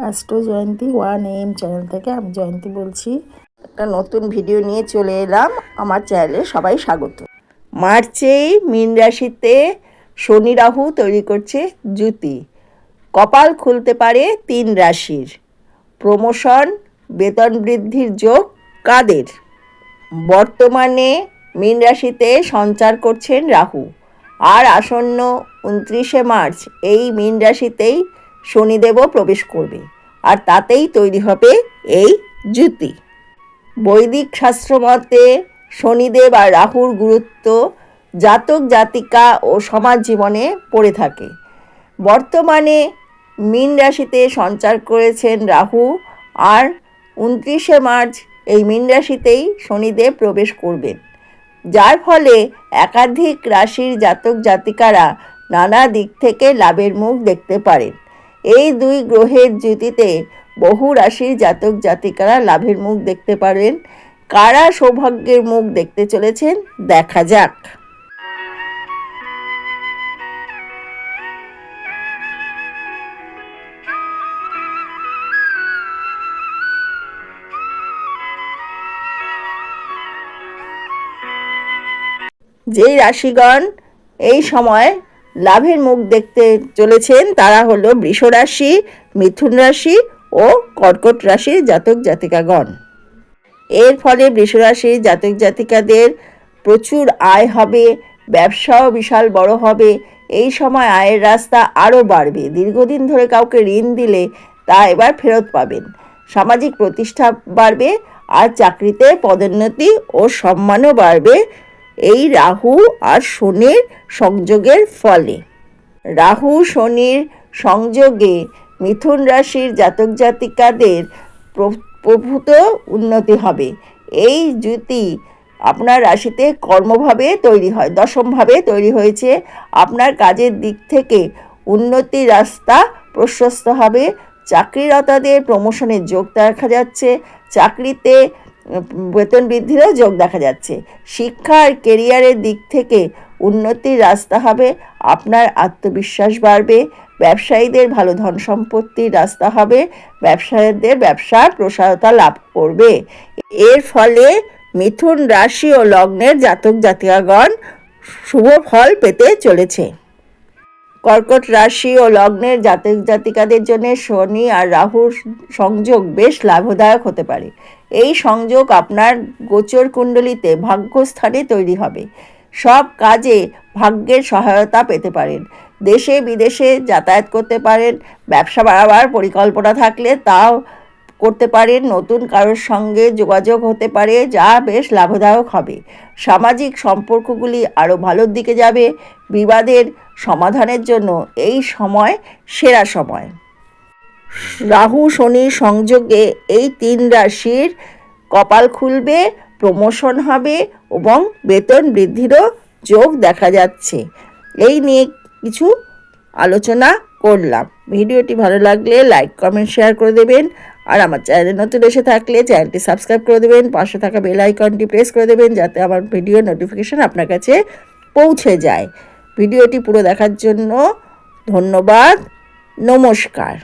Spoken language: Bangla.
Astro Jayanti one M channel থেকে আমি জয়ন্তী বলছি। একটা নতুন ভিডিও নিয়ে চলে এলাম। আমার চ্যানেলে সবাই স্বাগত। মার্চেই মীন রাশিতে শনি রাহু তৈরি করছে জুতি কপাল খুলতে পারে তিন রাশির। প্রমোশন, বেতন বৃদ্ধির যোগ কাদের? বর্তমানে মীন রাশিতে সঞ্চার করছেন রাহু। আর আসন্ন উনত্রিশে মার্চ এই মীন রাশিতেই শনিদেবও প্রবেশ করবে, আর তাতেই তৈরি হবে এই জুতি বৈদিক শাস্ত্রমতে শনিদেব আর রাহুর গুরুত্ব জাতক, জাতিকা ও সমাজ জীবনে পড়ে থাকে। বর্তমানে মীন রাশিতে সঞ্চার করেছেন রাহু, আর উনত্রিশে মার্চ এই মীন রাশিতেই শনিদেব প্রবেশ করবেন। যার ফলে একাধিক রাশির জাতক, জাতিকারা নানা দিক থেকে লাভের মুখ দেখতে পারেন। এই দুই গ্রহের জ্যোতিতে বহু রাশির জাতক জাতিকারা লাভের মুখ দেখতে পারেন কারা সৌভাগ্যের মুখ দেখতে চলেছেন, দেখা যাক। যেই রাশিগণ এই সময় লাভের মুখ দেখতে চলেছেন তারা হলো বৃষ রাশি, মিথুন রাশি ও কর্কট রাশির জাতক জাতিকাগণ। এর ফলে বৃষ রাশির জাতক জাতিকাদের প্রচুর আয় হবে, ব্যবসাও বিশাল বড় হবে, এই সময় আয়ের রাস্তা আরও বাড়বে। দীর্ঘদিন ধরে কাউকে ঋণ দিলে তা এবার ফেরত পাবেন। সামাজিক প্রতিষ্ঠা বাড়বে আর চাকরিতে পদোন্নতি ও সম্মানও বাড়বে এই রাহু আর শনির সংযোগের ফলে। রাহু, শনির সংযোগে মিথুন রাশির জাতক জাতিকাদের প্রভূত উন্নতি হবে। এই জ্যোতি আপনার রাশিতে কর্মভাবে তৈরি হয়, দশমভাবে তৈরি হয়েছে। আপনার কাজের দিক থেকে উন্নতির রাস্তা প্রশস্ত হবে। চাকরিরতাদের প্রমোশনের যোগ দেখা যাচ্ছে। চাকরিতে বেতন বৃদ্ধিরও যোগ দেখা যাচ্ছে। শিক্ষা আর কেরিয়ারের দিক থেকে উন্নতির রাস্তা হবে, আপনার আত্মবিশ্বাস বাড়বে, ব্যবসায়ীদের ভালো ধন সম্পত্তির রাস্তা হবে, ব্যবসায়ীদের ব্যবসার প্রসারতা লাভ করবে। এর ফলে মিথুন রাশি ও লগ্নের জাতক জাতিকাগণ শুভ ফল পেতে চলেছে। কর্কট রাশি ও লগ্নের জাতক জাতিকাদের জন্য শনি আর রাহুর সংযোগ বেশ লাভদায়ক হতে পারে। এই সংযোগ আপনার গোচর কুণ্ডলিতে ভাগ্যস্থানে তৈরি হবে। সব কাজে ভাগ্যের সহায়তা পেতে পারেন। দেশে বিদেশে যাতায়াত করতে পারেন। ব্যবসা বাড়াবার পরিকল্পনা থাকলে তাও করতে পারে, নতুন কারোর সঙ্গে যোগাযোগ হতে পারে, যা বেশ লাভদায়ক হবে। সামাজিক সম্পর্কগুলি আরও ভালোর দিকে যাবে, বিবাদের সমাধানের জন্য এই সময় সেরা সময়। রাহু, শনি সংযোগে এই তিন রাশির কপাল খুলবে, প্রমোশন হবে এবং বেতন বৃদ্ধিরও যোগ দেখা যাচ্ছে। এই নিয়ে কিছু আলোচনা করলাম। ভিডিওটি ভালো লাগলে লাইক কমেন্ট শেয়ার করে দেবেন। আর আমার চ্যানেল নতুন এসে থাকলে চ্যানেলটি সাবস্ক্রাইব করে দেবেন। পাশে থাকা বেল আইকনটি প্রেস করে দেবেন যাতে আমার ভিডিও নোটিফিকেশান আপনার কাছে পৌঁছে যায়। ভিডিওটি পুরো দেখার জন্য ধন্যবাদ। নমস্কার।